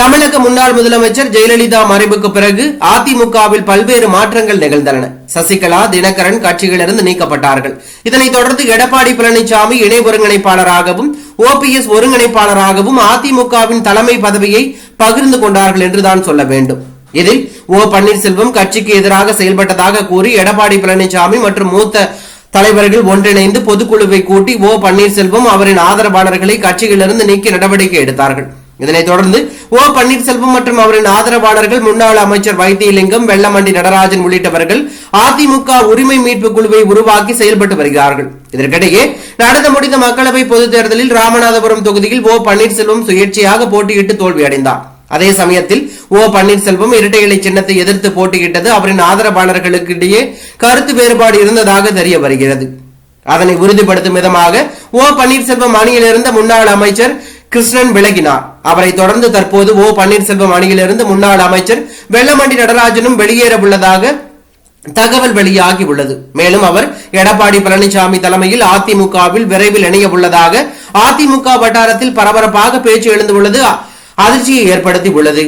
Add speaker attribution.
Speaker 1: தமிழக முன்னாள் முதலமைச்சர் ஜெயலலிதா மறைவுக்கு பிறகு அதிமுகவில் பல்வேறு மாற்றங்கள் நிகழ்ந்தன. சசிகலா தினகரன் கட்சியிலிருந்து நீக்கப்பட்டார்கள். இதனைத் தொடர்ந்து எடப்பாடி பழனிசாமி இணை ஒருங்கிணைப்பாளராகவும் ஓபிஎஸ் ஒருங்கிணைப்பாளராகவும் அதிமுகவின் தலைமை பதவியை பகிர்ந்து கொண்டார்கள் என்றுதான் சொல்ல வேண்டும். இதில் ஓ பன்னீர்செல்வம் கட்சிக்கு எதிராக செயல்பட்டதாக கூறி எடப்பாடி பழனிசாமி மற்றும் மூத்த தலைவர்கள் ஒன்றிணைந்து பொதுக்குழுவை கூட்டி ஓ பன்னீர்செல்வம் அவரின் ஆதரவாளர்களை கட்சியிலிருந்து நீக்கி நடவடிக்கை எடுத்தார்கள். இதனைத் தொடர்ந்து ஓ பன்னீர்செல்வம் மற்றும் அவரின் ஆதரவாளர்கள் முன்னாள் அமைச்சர் வைத்தியலிங்கம் வெள்ளமண்டி நடராஜன் உள்ளிட்டவர்கள் அதிமுக உரிமை மீட்பு குழுவை உருவாக்கி செயல்பட்டு வருகிறார்கள். இதற்கிடையே நடந்து முடிந்த மக்களவை பொதுத் தேர்தலில் ராமநாதபுரம் தொகுதியில் ஓ பன்னீர்செல்வம் சுயேட்சையாக போட்டியிட்டு தோல்வியடைந்தார். அதே சமயத்தில் ஓ பன்னீர்செல்வம் இரட்டை இலை சின்னத்தை எதிர்த்து போட்டியிட்டது அவரின் ஆதரவாளர்களுக்கு இடையே கருத்து வேறுபாடு இருந்ததாக தெரிய வருகிறது. அதனை உறுதிப்படுத்தும் விதமாக ஓ பன்னீர்செல்வம் அணியிலிருந்த முன்னாள் அமைச்சர் கிருஷ்ணன் விலகினார். அவரை தொடர்ந்து தற்போது ஓ. பன்னீர்செல்வம் அணியிலிருந்து முன்னாள் அமைச்சர் வெள்ளமண்டி நடராஜனும் வெளியேற உள்ளதாக தகவல் வெளியாகி உள்ளது மேலும் அவர் எடப்பாடி பழனிசாமி தலைமையில் அதிமுகவில் விரைவில் இணைய உள்ளதாக அதிமுக வட்டாரத்தில் பரபரப்பாக பேச்சு எழுந்துள்ளது அதிர்ச்சியை ஏற்படுத்தி உள்ளது